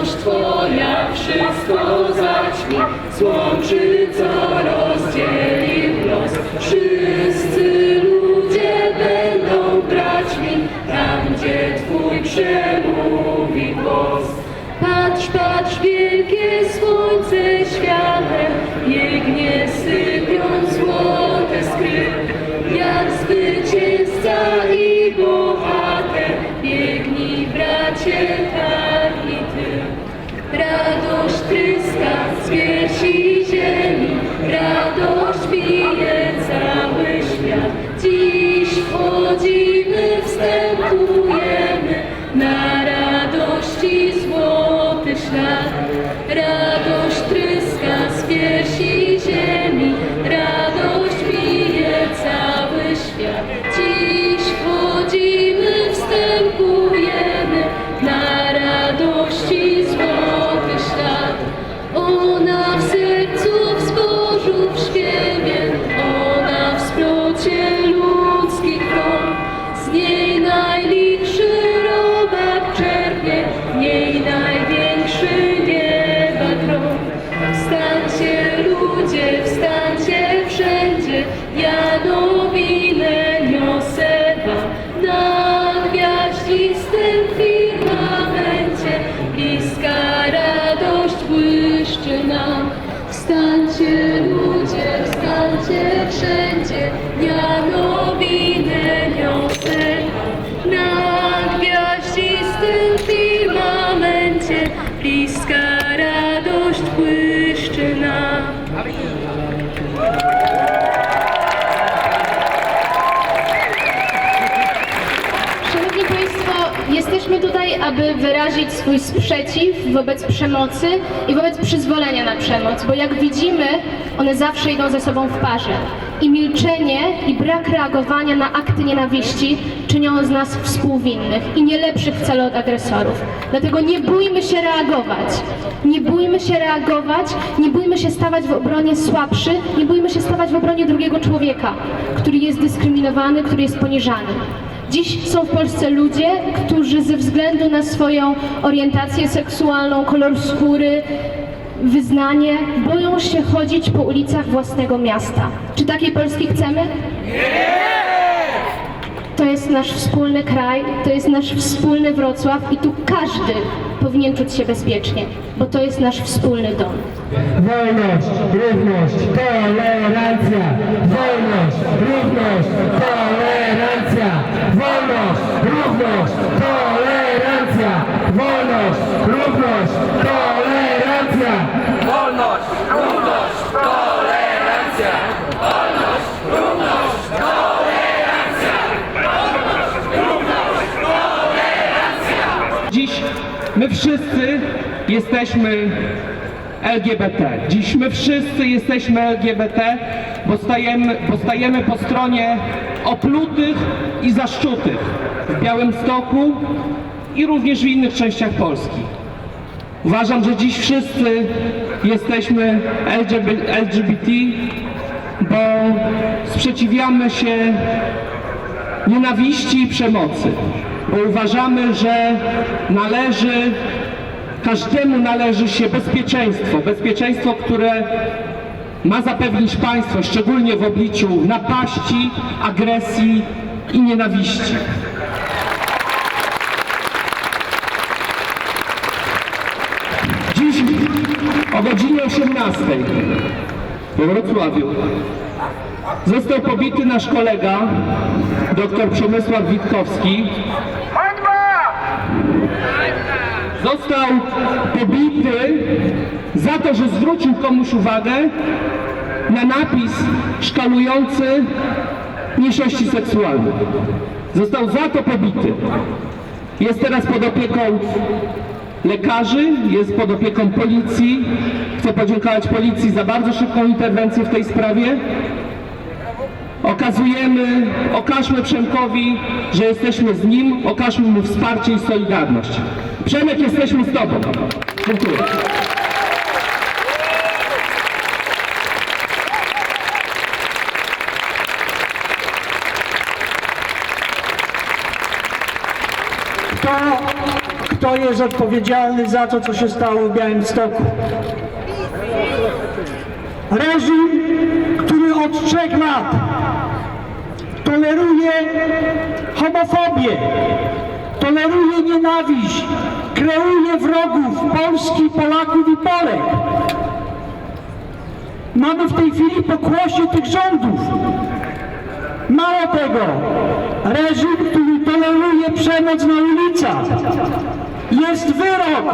Radość Twoja wszystko zaćmi, złączy co rozdzielił los. Wszyscy Oh, she's wyrazić swój sprzeciw wobec przemocy i wobec przyzwolenia na przemoc, bo jak widzimy, one zawsze idą ze sobą w parze. I milczenie i brak reagowania na akty nienawiści czynią z nas współwinnych i nie lepszych wcale od agresorów. Dlatego nie bójmy się reagować. Nie bójmy się reagować, nie bójmy się stawać w obronie słabszy, nie bójmy się stawać w obronie drugiego człowieka, który jest dyskryminowany, który jest poniżany. Dziś są w Polsce ludzie, którzy ze względu na swoją orientację seksualną, kolor skóry, wyznanie, boją się chodzić po ulicach własnego miasta. Czy takiej Polski chcemy? To jest nasz wspólny kraj, to jest nasz wspólny Wrocław i tu każdy powinien czuć się bezpiecznie, bo to jest nasz wspólny dom. Wolność, równość, tolerancja. Wolność, równość, tolerancja. Wolność, równość, tolerancja. Wolność, równość, tolerancja. Wolność, równość, tolerancja! Wolność, równość, tolerancja! Dziś my wszyscy jesteśmy LGBT. Dziś my wszyscy jesteśmy LGBT, bo stajemy, bo stajemy po stronie oplutych i zaszczutych w Białymstoku i również w innych częściach Polski. Uważam, że dziś wszyscy jesteśmy LGB- LGBT, bo sprzeciwiamy się nienawiści i przemocy, bo uważamy, że należy, każdemu należy się bezpieczeństwo, bezpieczeństwo, które ma zapewnić państwo, szczególnie w obliczu napaści, agresji i nienawiści. Dziś o godzinie 18 we Wrocławiu Został pobity nasz kolega, dr Przemysław Witkowski. Został pobity za to, że zwrócił komuś uwagę na napis szkalujący mniejszości seksualne. Został za to pobity. Jest teraz pod opieką lekarzy, jest pod opieką policji. Chcę podziękować policji za bardzo szybką interwencję w tej sprawie. Okazujemy, okażmy Przemkowi, że jesteśmy z nim, okażmy mu wsparcie i solidarność. Przemek, jesteśmy z Tobą. Dziękuję. Kto, kto jest odpowiedzialny za to, co się stało w Białymstoku. Reżim, który od trzech lat toleruje homofobię, toleruje nienawiść, kreuje wrogów Polski, Polaków i Polek. Mamy w tej chwili pokłosie tych rządów. Mało tego, reżim, który toleruje przemoc na ulicach. Jest wyrok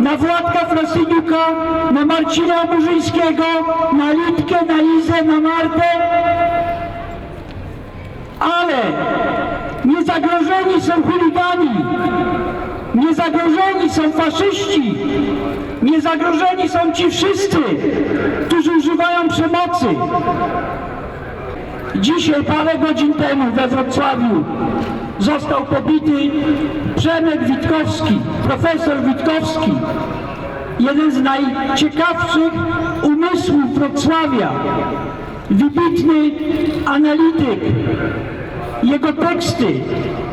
na Władka Frasyniuka, na Marcina Burzyńskiego, na Litkę, na Izę, na Martę. Ale nie zagrożeni są chuligani, nie zagrożeni są faszyści, nie zagrożeni są ci wszyscy, którzy używają przemocy. Dzisiaj, parę godzin temu we Wrocławiu został pobity Przemek Witkowski, profesor Witkowski, jeden z najciekawszych umysłów Wrocławia, wybitny analityk. Jego teksty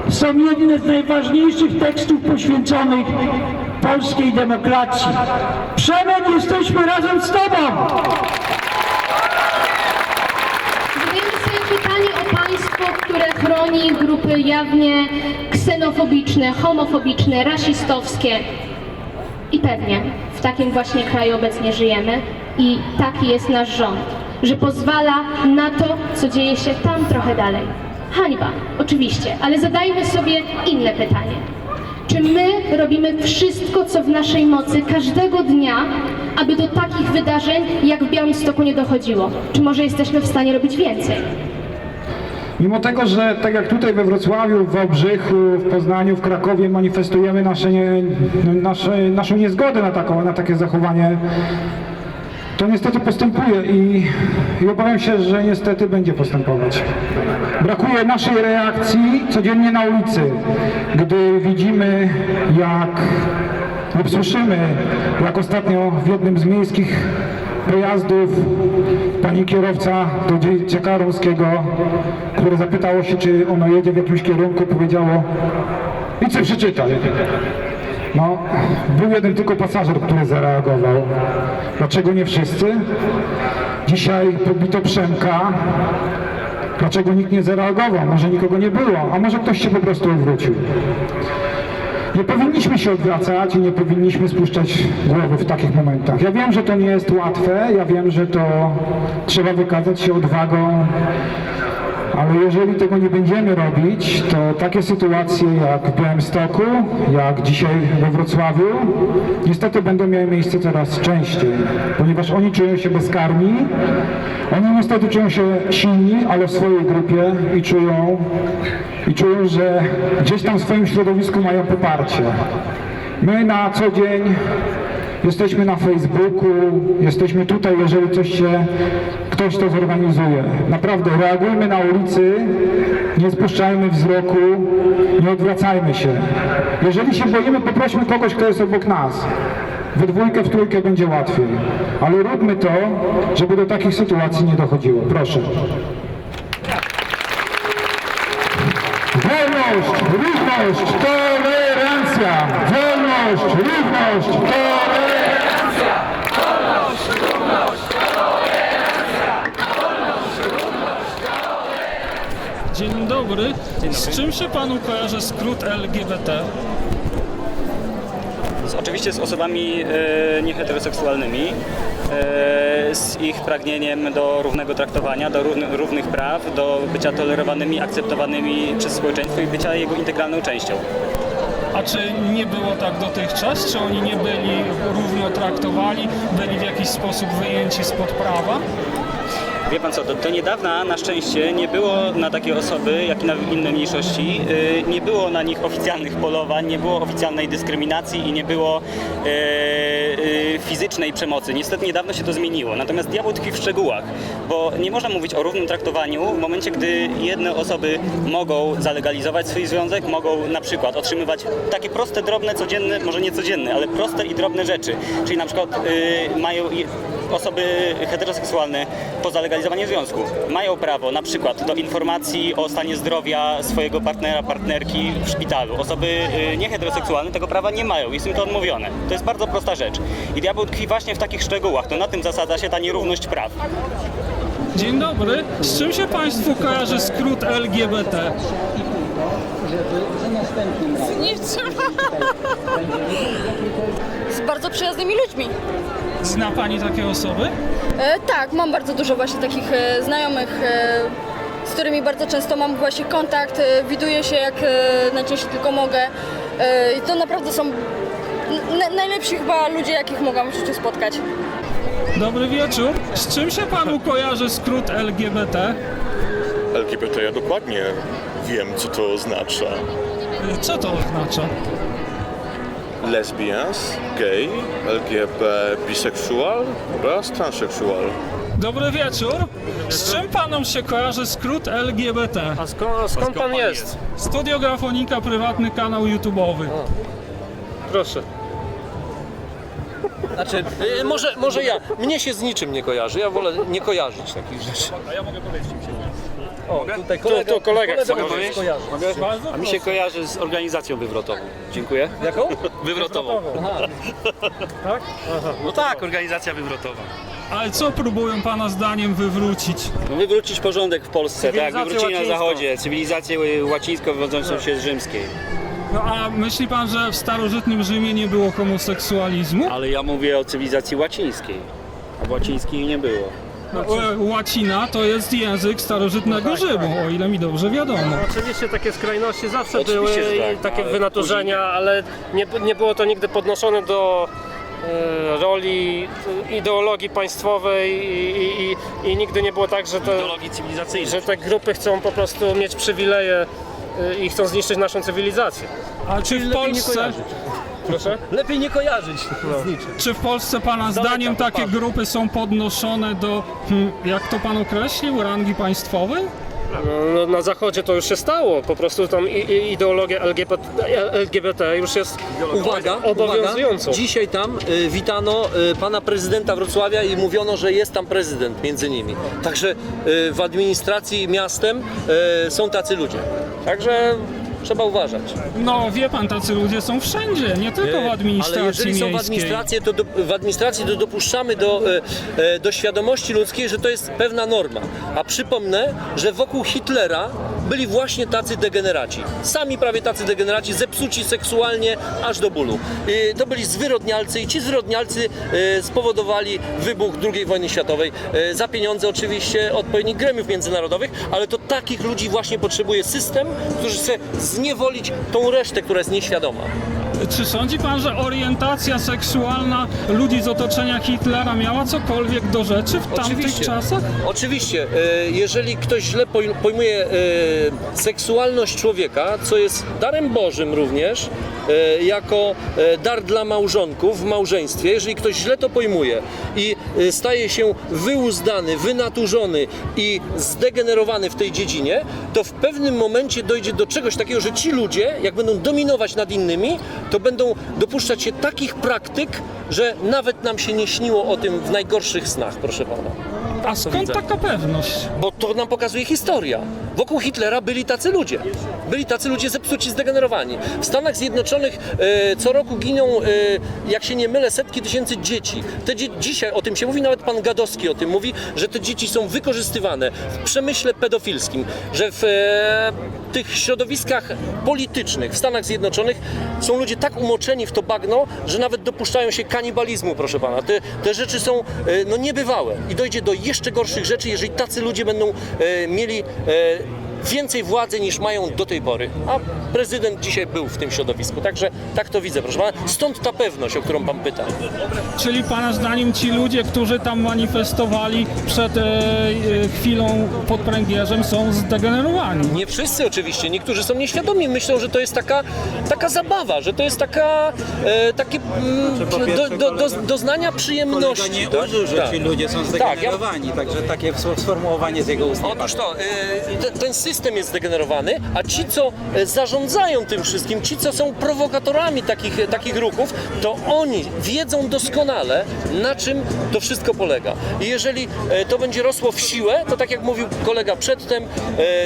są jedne z najważniejszych tekstów poświęconych polskiej demokracji. Przemek, jesteśmy razem z Tobą! Które chroni grupy jawnie ksenofobiczne, homofobiczne, rasistowskie. I pewnie w takim właśnie kraju obecnie żyjemy i taki jest nasz rząd, że pozwala na to, co dzieje się tam trochę dalej. Hańba, oczywiście, ale zadajmy sobie inne pytanie. Czy my robimy wszystko, co w naszej mocy każdego dnia, aby do takich wydarzeń jak w Białymstoku nie dochodziło? Czy może jesteśmy w stanie robić więcej? Mimo tego, że tak jak tutaj we Wrocławiu, w Wałbrzychu, w Poznaniu, w Krakowie manifestujemy nasze nie, nasze, naszą niezgodę na, taką, na takie zachowanie, to niestety postępuje i, i obawiam się, że niestety będzie postępować. Brakuje naszej reakcji codziennie na ulicy, gdy widzimy jak lub słyszymy, jak ostatnio w jednym z miejskich pojazdów pani kierowca do dzieciaka romskiego, które zapytało się, czy ono jedzie w jakimś kierunku, powiedziało i co przeczytaj. No, był jeden tylko pasażer, który zareagował. Dlaczego nie wszyscy? Dzisiaj pobito Przemka. Dlaczego nikt nie zareagował? Może nikogo nie było, a może ktoś się po prostu odwrócił. Nie powinniśmy się odwracać i nie powinniśmy spuszczać głowy w takich momentach. Ja wiem, że to nie jest łatwe, ja wiem, że to trzeba wykazać się odwagą, ale jeżeli tego nie będziemy robić, to takie sytuacje jak w Białymstoku, jak dzisiaj we Wrocławiu, niestety będą miały miejsce coraz częściej, ponieważ oni czują się bezkarni, oni niestety czują się silni, ale w swojej grupie i czują, i czują, że gdzieś tam w swoim środowisku mają poparcie. My na co dzień Jesteśmy na Facebooku, jesteśmy tutaj, jeżeli coś się, ktoś to zorganizuje. Naprawdę, reagujmy na ulicy, nie spuszczajmy wzroku, nie odwracajmy się. Jeżeli się boimy, poprośmy kogoś, kto jest obok nas. We dwójkę, w trójkę będzie łatwiej. Ale róbmy to, żeby do takich sytuacji nie dochodziło. Proszę. Wolność, równość, tolerancja! Wolność, równość, tolerancja! Dzień dobry. Z czym się panu kojarzy skrót LGBT? Z, oczywiście z osobami e, nieheteroseksualnymi, e, z ich pragnieniem do równego traktowania, do równy, równych praw, do bycia tolerowanymi, akceptowanymi przez społeczeństwo i bycia jego integralną częścią. A czy nie było tak dotychczas? Czy oni nie byli równo traktowani, byli w jakiś sposób wyjęci spod prawa? Wie pan co, do, do niedawna na szczęście nie było na takie osoby, jak i na inne mniejszości, y, nie było na nich oficjalnych polowań, nie było oficjalnej dyskryminacji i nie było y, y, fizycznej przemocy. Niestety niedawno się to zmieniło. Natomiast diabeł tkwi w szczegółach, bo nie można mówić o równym traktowaniu w momencie, gdy jedne osoby mogą zalegalizować swój związek, mogą na przykład otrzymywać takie proste, drobne, codzienne, może nie codzienne, ale proste i drobne rzeczy. Czyli na przykład y, mają osoby heteroseksualne poza legalizowaniem związku mają prawo na przykład do informacji o stanie zdrowia swojego partnera, partnerki w szpitalu. Osoby y, nieheteroseksualne tego prawa nie mają, jest im to odmówione. To jest bardzo prosta rzecz. I diabeł tkwi właśnie w takich szczegółach. To na tym zasadza się ta nierówność praw. Dzień dobry. Z czym się Państwu kojarzy skrót LGBT? Z bardzo przyjaznymi ludźmi. Zna Pani takie osoby? E, tak, mam bardzo dużo właśnie takich e, znajomych, e, z którymi bardzo często mam właśnie kontakt, e, widuję się jak e, najczęściej tylko mogę. E, I to naprawdę są n- najlepsi chyba ludzie, jakich mogłam w życiu spotkać. Dobry wieczór. Z czym się Panu kojarzy skrót LGBT? LGBT ja dokładnie wiem, co to oznacza. Y, Co to oznacza? Lesbians, gay, LGBT, bisexual oraz transsexual. Dobry wieczór. Z czym Panom się kojarzy skrót LGBT? A skąd, skąd pan jest? Studio Grafonika, prywatny kanał YouTube'owy. Proszę. Znaczy, y, może, może ja. Mnie się z niczym nie kojarzy. Ja wolę nie kojarzyć takich rzeczy. A ja mogę powiedzieć, mi się O, tutaj kolega, to kolega chce mi się powiedzieć. A mi się kojarzy z organizacją wywrotową. Dziękuję. Jaką? Wywrotową. Tak? No tak, organizacja wywrotowa. Ale co próbują Pana zdaniem wywrócić? No wywrócić porządek w Polsce, tak? Cywilizację Wywrócili na łacińską. zachodzie, cywilizację łacińską wywodzącą się z rzymskiej. No a myśli Pan, że w starożytnym Rzymie nie było homoseksualizmu? Ale ja mówię o cywilizacji łacińskiej. A w łacińskiej nie było. E, Łacina to jest język starożytnego Rzymu, o ile mi dobrze wiadomo. Oczywiście takie skrajności zawsze Oczywiście, były że i tak, takie ale wynaturzenia, ale nie, nie było to nigdy podnoszone do e, roli e, ideologii państwowej i, i, i, i nigdy nie było tak, że te, Ideologii cywilizacyjnej. że te grupy chcą po prostu mieć przywileje e, i chcą zniszczyć naszą cywilizację. A czy w Polsce, Proszę? Lepiej nie kojarzyć z niczym. czy w Polsce Pana zdaniem takie grupy są podnoszone do, hmm, jak to Pan określił, rangi państwowej? No, na zachodzie to już się stało, po prostu tam i, i ideologia LGBT, LGBT już jest Uwaga, obowiązującą. uwaga. Dzisiaj tam y, witano y, pana prezydenta Wrocławia i mówiono, że jest tam prezydent między nimi. Także y, w administracji miastem y, są tacy ludzie. Także trzeba uważać. No wie Pan, tacy ludzie są wszędzie, nie tylko w administracji Ale jeżeli są w miejskiej. administracji, to do, w administracji to dopuszczamy do, e, e, do świadomości ludzkiej, że to jest pewna norma. A przypomnę, że wokół Hitlera byli właśnie tacy degeneraci. Sami prawie tacy degeneraci, zepsuci seksualnie aż do bólu. I to byli zwyrodnialcy i ci zwyrodnialcy e, spowodowali wybuch II wojny światowej. E, za pieniądze oczywiście odpowiednich gremiów międzynarodowych, ale to takich ludzi właśnie potrzebuje system, który chce zniewolić tą resztę, która jest nieświadoma. Czy sądzi Pan, że orientacja seksualna ludzi z otoczenia Hitlera miała cokolwiek do rzeczy w tamtych Oczywiście. czasach? Oczywiście, e, jeżeli ktoś źle poj- pojmuje e, seksualność człowieka, co jest darem Bożym również, jako e, dar dla małżonków w małżeństwie, jeżeli ktoś źle to pojmuje i e, staje się wyuzdany, wynaturzony i zdegenerowany w tej dziedzinie, to w pewnym momencie dojdzie do czegoś takiego, że ci ludzie, jak będą dominować nad innymi, to będą dopuszczać się takich praktyk, że nawet nam się nie śniło o tym w najgorszych snach, proszę pana. A skąd taka pewność? Bo to nam pokazuje historia. Wokół Hitlera byli tacy ludzie. Byli tacy ludzie zepsuci, zdegenerowani. W Stanach Zjednoczonych e, co roku giną, e, jak się nie mylę, setki tysięcy dzieci. Te dzie- dzisiaj o tym się mówi, nawet pan Gadowski o tym mówi, że te dzieci są wykorzystywane w przemyśle pedofilskim, że w e, tych środowiskach politycznych w Stanach Zjednoczonych są ludzie tak umoczeni w to bagno, że nawet dopuszczają się kanibalizmu, proszę pana. Te, te rzeczy są no, niebywałe i dojdzie do jeszcze gorszych rzeczy, jeżeli tacy ludzie będą mieli więcej władzy niż mają do tej pory. A prezydent dzisiaj był w tym środowisku, także tak to widzę, proszę pana. Stąd ta pewność, o którą pan pyta. Czyli Pana zdaniem ci ludzie, którzy tam manifestowali przed e, e, chwilą pod pręgierzem są zdegenerowani? Nie wszyscy oczywiście, niektórzy są nieświadomi, myślą, że to jest taka, taka zabawa, że to jest taka, e, takie mm, do, do, do, doznania przyjemności. nie tak? użył, że Tak. ci ludzie są Tak, ja- zdegenerowani, także takie sformułowanie z jego ust. nie Otóż to, e, te- ten system system jest zdegenerowany, a ci, co e, zarządzają tym wszystkim, ci, co są prowokatorami takich, e, takich ruchów, to oni wiedzą doskonale, na czym to wszystko polega. I jeżeli e, to będzie rosło w siłę, to tak jak mówił kolega przedtem,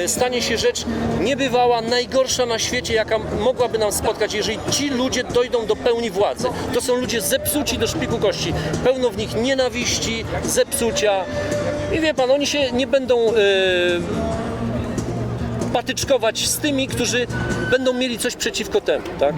stanie się rzecz niebywała, najgorsza na świecie, jaka mogłaby nam spotkać, jeżeli ci ludzie dojdą do pełni władzy. To są ludzie zepsuci do szpiku kości. Pełno w nich nienawiści, zepsucia. I wie pan, oni się nie będą e, patyczkować z tymi, którzy będą mieli coś przeciwko temu, tak?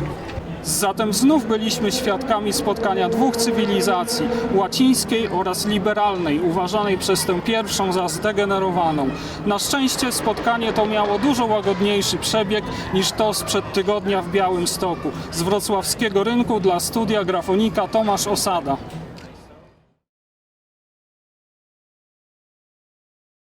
Zatem znów byliśmy świadkami spotkania dwóch cywilizacji, łacińskiej oraz liberalnej, uważanej przez tę pierwszą za zdegenerowaną. Na szczęście spotkanie to miało dużo łagodniejszy przebieg niż to sprzed tygodnia w Białym Stoku. Z wrocławskiego rynku dla studia grafonika Tomasz Osada.